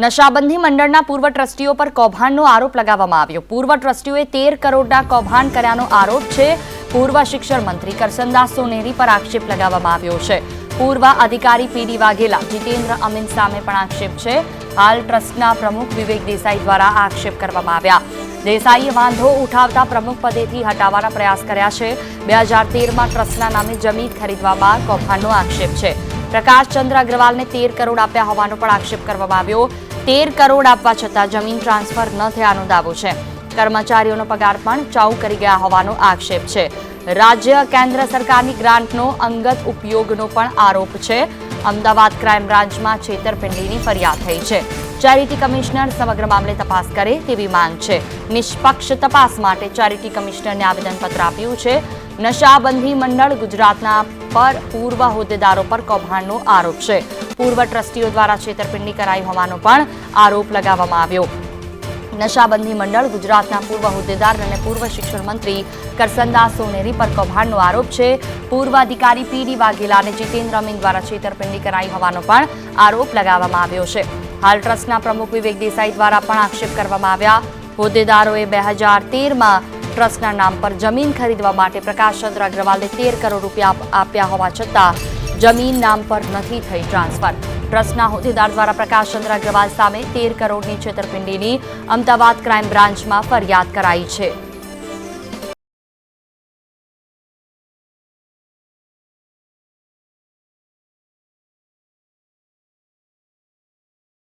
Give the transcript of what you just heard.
નશાબંધી મંડળના પૂર્વ ટ્રસ્ટીઓ પર કૌભાંડનો આરોપ લગાવવામાં આવ્યો. પૂર્વ ટ્રસ્ટીઓએ તેર કરોડના કૌભાંડ કર્યાનો આરોપ છે. પૂર્વ શિક્ષણ મંત્રી કરસનદાસ સોનેરી પર આક્ષેપ લગાવવામાં આવ્યો છે. પૂર્વ અધિકારી પીડી વાઘેલા, જીતેન્દ્ર અમીન સામે પણ આક્ષેપ છે. હાલ ટ્રસ્ટના પ્રમુખ વિવેક દેસાઈ દ્વારા આક્ષેપ કરવામાં આવ્યા. દેસાઈએ વાંધો ઉઠાવતા પ્રમુખ પદેથી હટાવવાના પ્રયાસ કર્યા છે. બે હજાર તેરમાં ટ્રસ્ટના નામે જમીન ખરીદવામાં કૌભાંડનો આક્ષેપ છે. પ્રકાશચંદ્ર અગ્રવાલને તેર કરોડ આપ્યા હોવાનો પણ આક્ષેપ કરવામાં આવ્યો. તેર કરોડ આપવા છતાં જમીન ટ્રાન્સફર ન થયાનો દાવો છે. કર્મચારીઓનો પગાર પણ ચાઉ કરી ગયા હોવાનો આક્ષેપ છે. રાજ્ય કેન્દ્ર સરકારની ગ્રાન્ટનો અંગત ઉપયોગનો પણ આરોપ છે. અમદાવાદ ક્રાઇમ બ્રાન્ચમાં છેતરપિંડીની ફરિયાદ થઈ છે. ચેરિટી કમિશનર સમગ્ર મામલે તપાસ કરે તેવી માંગ છે. નિષ્પક્ષ તપાસ માટે ચેરિટી કમિશનરને આવેદનપત્ર આપ્યું છે. નશાબંધી મંડળ ગુજરાતના પર પૂર્વ હોદ્દેદારો પર કૌભાંડનો આરોપ છે. પૂર્વ ટ્રસ્ટીઓ દ્વારા છેતરપિંડી કરાઈ હોવાનો પણ આરોપ લગાવવામાં આવ્યો. નશાબંધી મંડળ ગુજરાતના પૂર્વ હોદ્દેદાર અને પૂર્વ શિક્ષણ મંત્રી કરસનદાસ સોનેરી પર કૌભાંડનો આરોપ છે. પૂર્વ અધિકારી પીડી વાઘેલા અને જીતેન્દ્ર અમીન દ્વારા છેતરપિંડી કરાઈ હોવાનો પણ આરોપ લગાવવામાં આવ્યો છે. હાલ ટ્રસ્ટના પ્રમુખ વિવેક દેસાઈ દ્વારા પણ આક્ષેપ કરવામાં આવ્યા. હોદ્દેદારોએ બે હજાર તેરમાં ટ્રસ્ટના નામ પર જમીન ખરીદવા માટે પ્રકાશચંદ્ર અગ્રવાલને તેર કરોડ રૂપિયા આપ્યા હોવા છતાં જમીન નામ પર નથી થઈ ટ્રાન્સફર. ટ્રસ્ટના હોદ્દેદાર દ્વારા પ્રકાશચંદ્ર અગ્રવાલ સામે તેર કરોડની છેતરપિંડીની અમદાવાદ ક્રાઇમ બ્રાન્ચમાં ફરિયાદ કરાઈ છે.